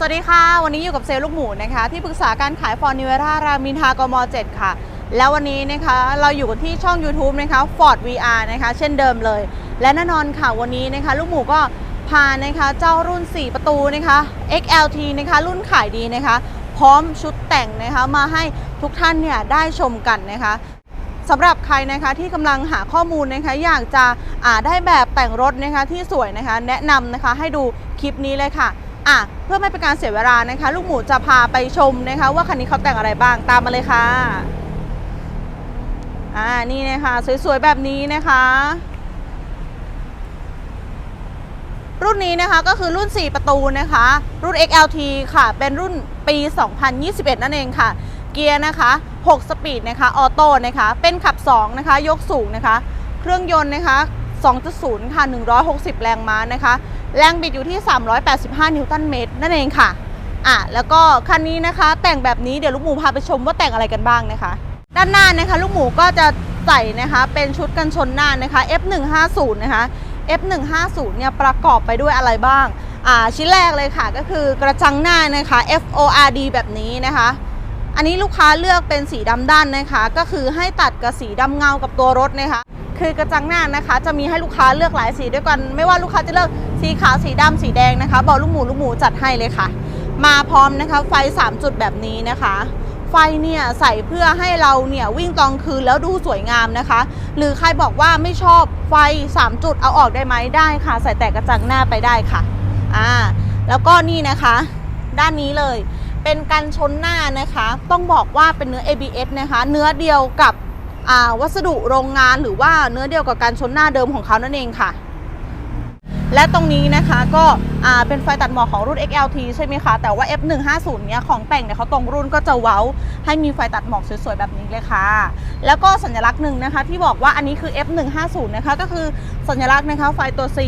สวัสดีค่ะ วันนี้อยู่กับเซลล์ลูกหมูนะคะ ที่ปรึกษาการขายฟอร์นิเวร่ารามินทากม 7 ค่ะ แล้ววันนี้นะคะเราอยู่ที่ช่อง YouTube นะคะ Ford VR นะคะ เช่นเดิมเลย และแน่นอนค่ะวันนี้นะคะ ลูกหมูก็พานะคะเจ้ารุ่น 4 ประตูนะคะ XLT นะคะ รุ่นขายดีนะคะ พร้อมชุดแต่งนะคะมาให้ทุกท่านเนี่ยได้ชมกันนะคะสำหรับใครนะคะที่กำลังหาข้อมูลนะคะ อยากจะอ่าได้แบบแต่งรถนะคะที่สวยนะคะ แนะนำนะคะให้ดูคลิปนี้เลยค่ะ อะเพื่อไม่เป็นการเสียเวลานะคะ ลูกหมูจะพาไปชมนะคะ ว่าคันนี้เขาแต่งอะไรบ้างตามมาเลยค่ะอ่านี่นะคะสวยๆแบบนี้นะคะ รุ่นนี้นะคะก็คือรุ่น 4 ประตูนะคะ รุ่น XLT ค่ะ เป็นรุ่นปี 2021 นั่นเองค่ะ เกียร์นะคะ 6 สปีดนะคะออโต้นะคะ เป็นขับ 2 นะคะ ยกสูงนะคะ เครื่องยนต์นะคะ 2.0 ค่ะ 160 แรงม้านะคะ แรงบิดอยู่ที่ 385 นิวตันเมตรนั่นเองค่ะอะแล้วก็คันนี้นะคะ แต่งแบบนี้เดี๋ยวลูกหมูพาไปชมว่าแต่งอะไรกันบ้างนะคะ ด้านหน้านะคะ ลูกหมูก็จะใส่นะคะเป็นชุดกันชนหน้านะคะ F150 นะคะ F150 เนี่ยประกอบไปด้วยอะไรบ้างอ่าชิ้นแรกเลยค่ะก็คือกระจังหน้านะคะ FORD แบบนี้นะคะ อันนี้ลูกค้าเลือกเป็นสีดำด้านนะคะ ก็คือให้ตัดกับสีดำเงากับตัวรถนะคะ คือกระจังหน้านะคะ จะมีให้ลูกค้าเลือกหลายสีด้วยกัน ไม่ว่าลูกค้าจะเลือก สีขาวสีดำสีแดงนะคะบอกลูกหมูลูกหมูจัดให้เลยค่ะ มาพร้อมนะคะไฟ 3 จุดแบบนี้นะคะไฟเนี่ยใส่เพื่อให้เราเนี่ยวิ่งตอนคืนแล้วดูสวยงามนะคะ หรือใครบอกว่าไม่ชอบไฟ 3 จุดเอาออกได้ไหมได้ค่ะ ใส่แต่กระจังหน้าไปได้ค่ะอ่าแล้วก็นี่นะคะ ด้านนี้เลยเป็นกันชนหน้านะคะ ต้องบอกว่าเป็นเนื้อ ABS นะคะ เนื้อเดียวกับอ่าวัสดุโรงงานหรือว่าเนื้อเดียวกับการชนหน้าเดิมของเขานั่นเองค่ะ และตรงนี้นะคะก็เป็นไฟตัดหมอกของรุ่น XLT ใช่ไหมคะ แต่ว่า F150 เนี้ยของแต่งเนี่ยเขาตรงรุ่นก็จะเว้า ให้มีไฟตัดหมอกสวยๆ แบบนี้เลยค่ะ แล้วก็สัญลักษณ์หนึ่งนะคะ ที่บอกว่าอันนี้คือ F150 นะคะก็คือสัญลักษณ์นะคะไฟตัว C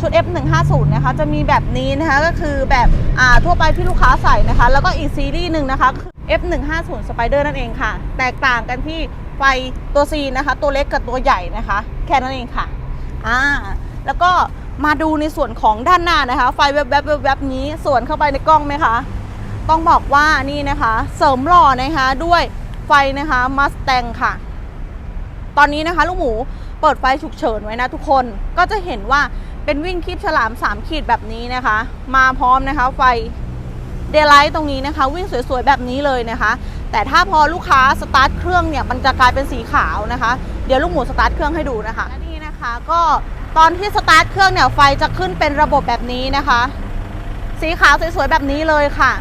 ชุด F150 นะคะจะมีแบบนี้นะคะก็คือแบบทั่วไปที่ลูกค้าใส่นะคะ แล้วก็อีกซีรีส์หนึ่งนะคะคือ F150 Spider นั่นเองค่ะ แตกต่างกันที่ไฟตัว C นะคะ ตัวเล็กกับตัวใหญ่นะคะ แค่นั้นเองค่ะอ่าแล้วก็ มาดูในส่วนของด้านหน้านะคะ ไฟแวบๆแวบๆนี้ส่วนเข้าไปในกล้องไหมคะ ต้องบอกว่านี่นะคะ เสริมหล่อนะคะด้วยไฟนะคะมัสแตงค่ะ ตอนนี้นะคะลูกหมูเปิดไฟฉุกเฉินไว้นะทุกคนก็จะเห็นว่าเป็นวิ่งคีบฉลาม 3 ขีดแบบนี้นะคะ มาพร้อมนะคะ ไฟเดลไลท์ตรงนี้นะคะ วิ่งสวยๆแบบนี้เลยนะคะ แต่ถ้าพอลูกค้าสตาร์ทเครื่องเนี่ยมันจะกลายเป็นสีขาวนะคะ เดี๋ยวลูกหมูสตาร์ทเครื่องให้ดูนะคะและนี่นะคะก็ ตอนที่สตาร์ทเครื่องเนี่ยไฟจะขึ้นเป็นระบบแบบนี้นะคะ สีขาวสวยๆแบบนี้เลยค่ะ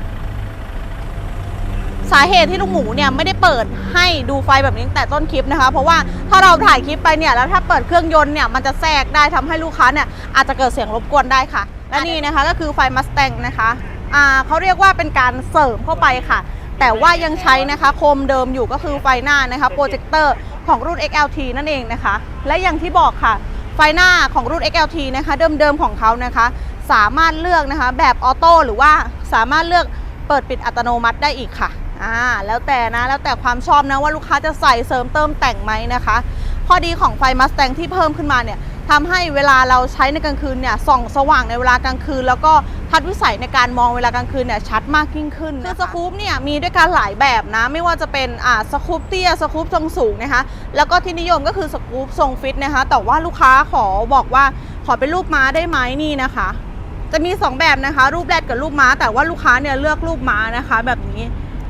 สาเหตุที่ลุงหมูเนี่ยไม่ได้เปิดให้ดูไฟแบบนี้ตั้งแต่ต้นคลิปนะคะ เพราะว่าถ้าเราถ่ายคลิปไปเนี่ยแล้วถ้าเปิดเครื่องยนต์เนี่ยมันจะแทรกได้ทำให้ลูกค้าเนี่ยอาจจะเกิดเสียงรบกวนได้ค่ะ และนี่นะคะก็คือไฟมัสแตงนะคะอ่าเขาเรียกว่าเป็นการเสริมเข้าไปค่ะ แต่ว่ายังใช้นะคะโคมเดิมอยู่ก็คือไฟหน้านะคะโปรเจคเตอร์ของรุ่น XLT นั่นเองนะคะ และอย่างที่บอกค่ะ ไฟหน้าของรุ่น XLT นะคะเดิมๆของเขานะคะ สามารถเลือกนะคะแบบออโต้หรือว่าสามารถเลือกเปิดปิดอัตโนมัติได้อีกค่ะอ่าแล้วแต่นะแล้วแต่ความชอบนะว่าลูกค้าจะใส่เสริมเติมแต่งไหมนะคะ ข้อดีของไฟมัสแตงที่เพิ่มขึ้นมาเนี่ยทำให้เวลาเราใช้ในกลางคืนเนี่ยส่องสว่างในเวลากลางคืน แล้วก็ทัศนวิสัยในการมองเวลากลางคืนเนี่ยชัดมากยิ่งขึ้นคือสกูปเนี่ยมีด้วยกันหลายแบบนะ ไม่ว่าจะเป็นอ่าสกูปเตี้ยสกูปทรงสูงนะคะแล้วก็ที่นิยมก็คือสกูปทรงฟิตนะคะแต่ว่าลูกค้าขอบอกว่าขอเป็นรูปม้าได้ไหมนี่นะคะ จะมี 2 แบบนะคะ รูปแรกกับรูปม้า แต่ว่าลูกค้าเนี่ยเลือกรูปม้านะคะ แบบนี้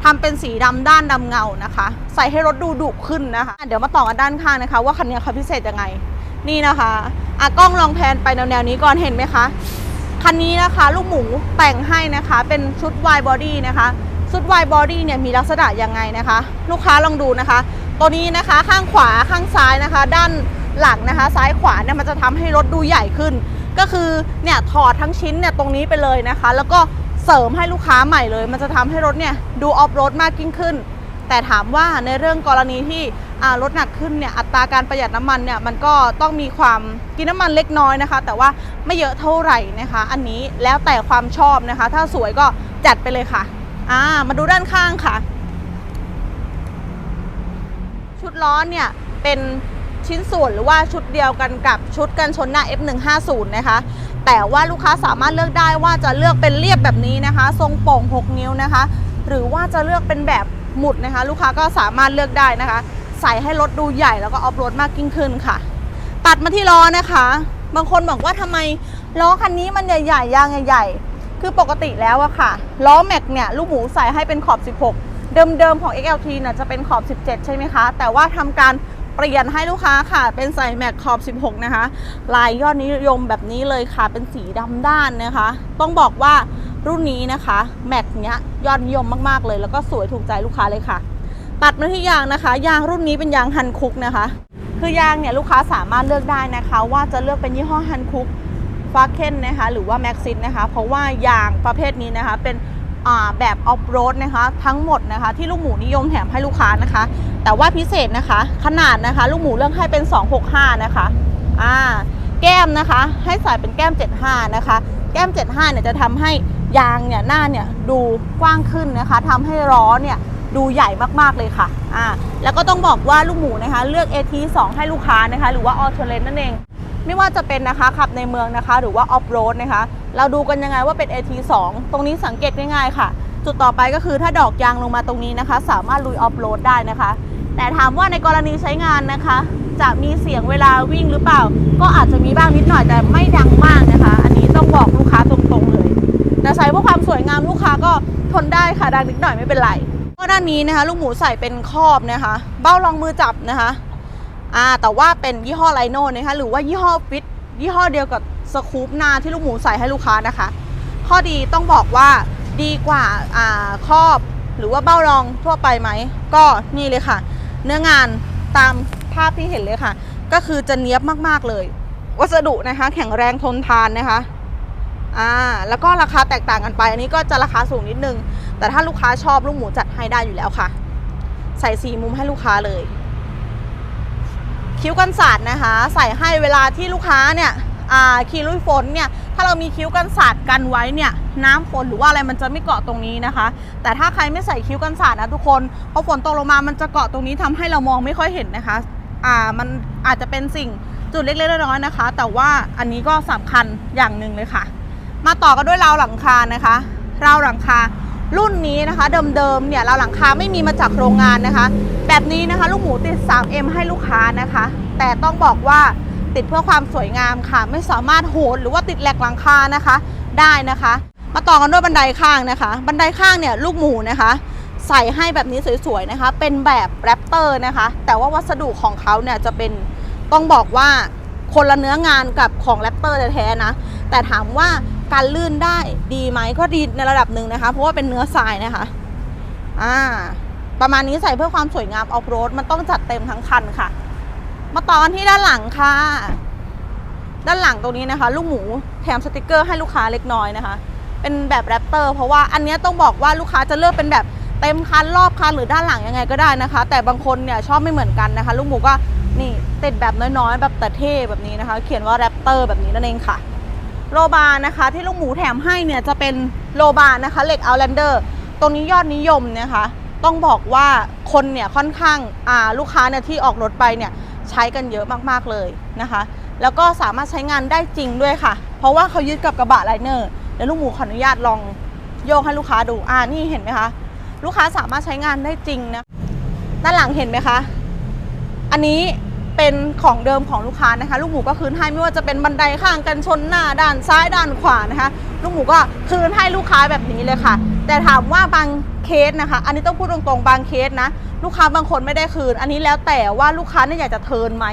ทำเป็นสีดำด้านดำเงานะคะ ใส่ให้รถดูดุขึ้นนะคะ เดี๋ยวมาต่อกันด้านข้างนะคะ ว่าคันนี้เขาพิเศษยังไง นี่นะคะอะกล้องลองแพนไปแนวๆนี้ก่อนเห็นไหมคะ คันนี้นะคะลูกหมูแต่งให้นะคะเป็นชุด wide body นะคะ ชุด wide body เนี่ยมีลักษณะยังไงนะคะ ลูกค้าลองดูนะคะ ตัวนี้นะคะข้างขวาข้างซ้ายนะคะ ด้านหลังนะคะ ซ้ายขวาเนี่ยมันจะทำให้รถดูใหญ่ขึ้น ก็คือเนี่ยถอดทั้งชิ้นเนี่ยตรงนี้ไปเลยนะคะ แล้วก็เสริมให้ลูกค้าใหม่เลย มันจะทำให้รถเนี่ยดูออฟโรดมากยิ่งขึ้น แต่ถามว่าในเรื่องกรณีที่ อ่ารถหนักขึ้นเนี่ยอัตราการประหยัดน้ำมันเนี่ยมันก็ต้องมีความกินน้ำมันเล็กน้อยนะคะ แต่ว่าไม่เยอะเท่าไหร่นะคะ อันนี้แล้วแต่ความชอบนะคะ ถ้าสวยก็จัดไปเลยค่ะอ่ามาดูด้านข้างค่ะ ชุดล้อเนี่ยเป็นชิ้นส่วนหรือว่าชุดเดียวกันกับชุดกันชนหน้า F150 นะคะแต่ว่าลูกค้าสามารถเลือกได้ว่าจะเลือกเป็นเรียบแบบนี้นะคะ ทรงโป่ง 6 นิ้วนะคะ หรือว่าจะเลือกเป็นแบบหมุดนะคะ ลูกค้าก็สามารถเลือกได้นะคะ ใส่ให้รถดูใหญ่แล้วก็ออฟโรดมากยิ่งขึ้นค่ะ ตัดมาที่ล้อนะคะ บางคนบอกว่าทำไมล้อคันนี้มันใหญ่ๆยางใหญ่ๆ คือปกติแล้วอะค่ะ ล้อแม็กเนี่ยลูกหมูใส่ให้เป็นขอบ 16 เดิมๆของ XLT น่ะจะเป็นขอบ 17 ใช่ไหมคะ แต่ว่าทำการเปลี่ยนให้ลูกค้าค่ะ เป็นใส่แม็กขอบ 16 นะคะ ลายยอดนิยมแบบนี้เลยค่ะ เป็นสีดำด้านนะคะ ต้องบอกว่ารุ่นนี้นะคะแม็กเนี้ยยอดนิยมมากๆเลย แล้วก็สวยถูกใจลูกค้าเลยค่ะ ตัดมาที่ยางนะคะ ยางรุ่นนี้เป็นยางฮันคุกนะคะ คือยางเนี่ยลูกค้าสามารถเลือกได้นะคะ ว่าจะเลือกเป็นยี่ห้อฮันคุกฟาเคนนะคะหรือว่าแม็กซิสนะคะ เพราะว่ายางประเภทนี้นะคะเป็นแบบออฟโรดนะคะทั้งหมดนะคะ ที่ลูกหมูนิยมแถมให้ลูกค้านะคะ แต่ว่าพิเศษนะคะ ขนาดนะคะ ลูกหมูเลือกให้เป็น 265 นะคะอ่าแก้มนะคะ ให้ใส่เป็นแก้ม 75 นะคะ แก้ม 75 เนี่ยจะทำให้ยางเนี่ยหน้าเนี่ยดูกว้างขึ้นนะคะทำให้ล้อเนี่ย ดูใหญ่มากๆเลยค่ะอ่าแล้วก็ต้องบอกว่าลูกหมูนะคะ เลือก AT2 ให้ลูกค้านะคะ หรือว่า Auto l a n นั่นเอง ไม่ว่าจะเป็นนะคะขับในเมืองนะคะ หรือว่า Off Road นะคะ เราดูกันยังไงว่าเป็น AT2 ตรงนี้สังเกตง่ายๆค่ะ จุดต่อไปก็คือถ้าดอกยางลงมาตรงนี้นะคะ สามารถลุย Off Road ได้นะคะ แต่ถามว่าในกรณีใช้งานนะคะ จะมีเสียงเวลาวิ่งหรือเปล่า ก็อาจจะมีบ้างนิดหน่อยแต่ไม่ดังมากนะคะ อันนี้ต้องบอกลูกค้าตรงๆเลยแต่ใส่เพื่อความสวยงามลูกค้าก็ทนได้ค่ะดังนิดหน่อยไม่เป็นไร ด้านนี้นะคะลูกหมูใส่เป็นครอบนะคะ เบ้ารองมือจับนะคะอ่าแต่ว่าเป็นยี่ห้อไลโน่นะคะหรือว่ายี่ห้อฟิตยี่ห้อเดียวกับสคูปหน้าที่ลูกหมูใส่ให้ลูกค้านะคะ ข้อดีต้องบอกว่าดีกว่าอ่าครอบหรือว่าเบ้ารองทั่วไปไหม ก็นี่เลยค่ะ เนื้องานตามภาพที่เห็นเลยค่ะ ก็คือจะเนี้ยบมากๆเลย วัสดุนะคะ แข็งแรงทนทานนะคะอ่าแล้วก็ราคาแตกต่างกันไป อันนี้ก็จะราคาสูงนิดนึง แต่ถ้าลูกค้าชอบลูกหมูจัดให้ได้อยู่แล้วค่ะ ใส่สีมุมให้ลูกค้าเลย คิ้วกันสาดนะคะ ใส่ให้เวลาที่ลูกค้าเนี่ยอ่าขี่ลุยฝนเนี่ยถ้าเรามีคิ้วกันสาดกันไว้เนี่ยน้ำฝนหรือว่าอะไรมันจะไม่เกาะตรงนี้นะคะ แต่ถ้าใครไม่ใส่คิ้วกันสาดนะทุกคนพอฝนตกลงมามันจะเกาะตรงนี้ทำให้เรามองไม่ค่อยเห็นนะคะอ่ามันอาจจะเป็นสิ่งจุดเล็กๆน้อยๆนะคะ แต่ว่าอันนี้ก็สำคัญอย่างหนึ่งเลยค่ะ มาต่อกันด้วยราวหลังคานะคะราวหลังคา รุ่นนี้นะคะ เดิมๆเนี่ยเราหลังคาไม่มีมาจากโรงงานนะคะ แบบนี้นะคะ ลูกหมูติด 3M ให้ลูกค้านะคะ แต่ต้องบอกว่าติดเพื่อความสวยงามค่ะ ไม่สามารถโหนหรือว่าติดแหลกหลังคานะคะ ได้นะคะ มาต่อกันด้วยบันไดข้างนะคะ บันไดข้างเนี่ยลูกหมูนะคะ ใส่ให้แบบนี้สวยๆนะคะ เป็นแบบแรปเตอร์นะคะ แต่ว่าวัสดุของเขาเนี่ยจะเป็นต้องบอกว่าคนละเนื้องานกับของแรปเตอร์แท้ๆนะ แต่ถามว่า การลื่นได้ดีไหมก็ดีในระดับหนึ่งนะคะ เพราะว่าเป็นเนื้อทรายนะคะ อ่า ประมาณนี้ใส่เพื่อความสวยงามออฟโรดมันต้องจัดเต็มทั้งคันค่ะ มาตอนที่ด้านหลังค่ะ ด้านหลังตรงนี้นะคะ ลูกหมูแถมสติกเกอร์ให้ลูกค้าเล็กน้อยนะคะ เป็นแบบแรปเตอร์เพราะว่าอันนี้ต้องบอกว่าลูกค้าจะเลือกเป็นแบบเต็มคันรอบคันหรือด้านหลังยังไงก็ได้นะคะ แต่บางคนเนี่ยชอบไม่เหมือนกันนะคะ ลูกหมูก็นี่ติดแบบน้อยๆ แบบแต่เท่แบบนี้นะคะ เขียนว่าแรปเตอร์แบบนี้นั่นเองค่ะ โลบาร์นะคะ ที่ลูกหมูแถมให้เนี่ยจะเป็นโลบาร์นะคะเหล็กเอาแลนเดอร์ตรงนี้ยอดนิยมนะคะ ต้องบอกว่าคนเนี่ยค่อนข้างอ่าลูกค้าเนี่ยที่ออกรถไปเนี่ยใช้กันเยอะมากๆเลยนะคะ แล้วก็สามารถใช้งานได้จริงด้วยค่ะ เพราะว่าเขายึดกับกระบะไลเนอร์เดี๋ยวลูกหมูขออนุญาตลองโยกให้ลูกค้าดูอ่านี่เห็นไหมคะลูกค้าสามารถใช้งานได้จริงนะด้านหลังเห็นไหมคะ อันนี้ เป็นของเดิมของลูกค้านะคะ ลูกหมูก็คืนให้ไม่ว่าจะเป็นบันไดข้างกันชนหน้าด้านซ้ายด้านขวานะคะ ลูกหมูก็คืนให้ลูกค้าแบบนี้เลยค่ะ แต่ถามว่าบางเคสนะคะ อันนี้ต้องพูดตรงๆ บางเคสนะ ลูกค้าบางคนไม่ได้คืน อันนี้แล้วแต่ว่าลูกค้าเนี่ยอยากจะเทินไหม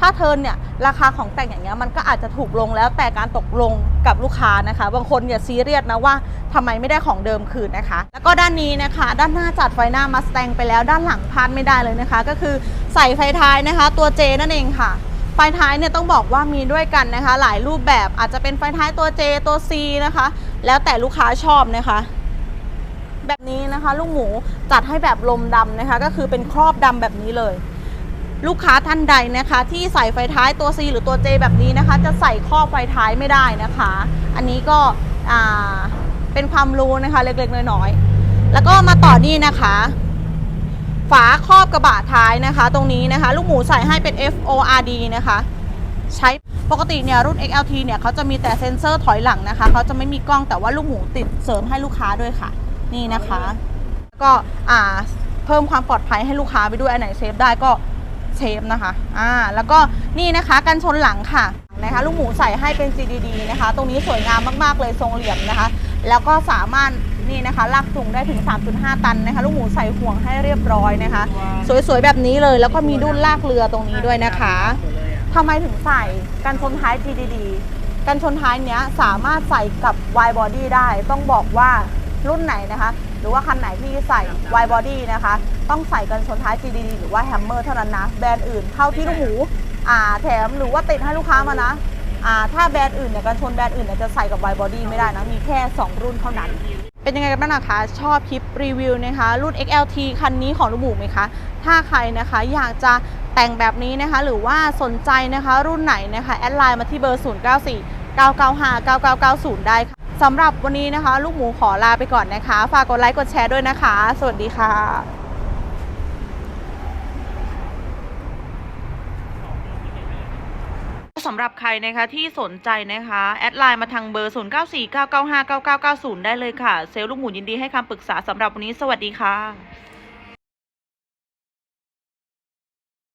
ถ้าเทินเนี่ยราคาของแต่งอย่างเงี้ยมันก็อาจจะถูกลงแล้วแต่การตกลงกับลูกค้านะคะ บางคนอย่าซีเรียสนะว่าทำไมไม่ได้ของเดิมคืนนะคะ แล้วก็ด้านนี้นะคะ ด้านหน้าจัดไฟหน้ามาส t ต n ไปแล้วด้านหลังพลาดไม่ได้เลยนะคะ ก็คือใส่ไฟท้ายนะคะ ตัว J นั่นเองค่ะไฟท้ายเนี่ยต้องบอกว่ามีด้วยกันนะคะ หลายรูปแบบอาจจะเป็นไฟท้ายตัว J ตัว C นะคะ แล้วแต่ลูกค้าชอบนะคะ แบบนี้นะคะ ลูกหมูจัดให้แบบลมดำนะคะ ก็คือเป็นครอบดำแบบนี้เลย ลูกค้าท่านใดนะคะ ที่ใส่ไฟท้ายตัว C หรือตัว J แบบนี้นะคะ จะใส่ครอบไฟท้ายไม่ได้นะคะ อันนี้ก็เป็นความรู้นะคะเล็กๆน้อยๆแล้วก็มาต่อนี่นะคะ ฝาครอบกระบะท้ายนะคะ ตรงนี้นะคะ ลูกหมูใส่ให้เป็น F O R D นะคะใช้ปกติเนี่ยรุ่น XLT เนี่ยเขาจะมีแต่เซ็นเซอร์ถอยหลังนะคะ เขาจะไม่มีกล้องแต่ว่าลูกหมูติดเสริมให้ลูกค้าด้วยค่ะ นี่นะคะ ก็อ่าเพิ่มความปลอดภัยให้ลูกค้าไปด้วยอันไหนเซฟได้ก็เซฟนะคะอ่าแล้วก็นี่นะคะกันชนหลังค่ะนะคะลูกหมูใส่ให้เป็น GDD นะคะ ตรงนี้สวยงามมากๆเลยทรงเหลี่ยมนะคะ แล้วก็สามารถนี่นะคะลากจูงได้ถึง 3.5 ตันนะคะ ลูกหมูใส่ห่วงให้เรียบร้อยนะคะ สวยๆแบบนี้เลยแล้วก็มีดุนลากเรือตรงนี้ด้วยนะคะทำไมถึงใส่กันชนท้าย GDD กันชนท้ายเนี้ยสามารถใส่กับ Y body ได้ต้องบอกว่า รุ่นไหนนะคะ หรือว่าคันไหนที่ใส่ Y body นะคะ ต้องใส่กันชนท้าย GDD หรือว่า Hammer เท่านั้นนะ แบรนด์อื่นเท่าที่ลูกหมูอ่าแถมหรือว่าติดให้ลูกค้ามานะอ่าถ้าแบรนด์อื่นเนี่ยกันชนแบรนด์อื่นเนี่ยจะใส่กับ Y body ไม่ได้นะ มีแค่ 2 รุ่นเท่านั้นเป็นยังไงกันบ้างนะคะ ชอบคลิปรีวิวนะคะ รุ่น XLT คันนี้ของลูกหมูไหมคะ ถ้าใครนะคะอยากจะแต่งแบบนี้นะคะ หรือว่าสนใจนะคะ รุ่นไหนนะคะ แอดไลน์มาที่เบอร์ 0 9 4 9 9 5 9 9 9 0 ได้ค่ะ สำหรับวันนี้นะคะ ลูกหมูขอลาไปก่อนนะคะ ฝากกดไลค์กดแชร์ด้วยนะคะ สวัสดีค่ะสำหรับใครนะคะที่สนใจนะคะ แอดไลน์มาทางเบอร์ 0949959990 ได้เลยค่ะ เซลล์ลูกหมูยินดีให้คำปรึกษาสำหรับวันนี้สวัสดีค่ะ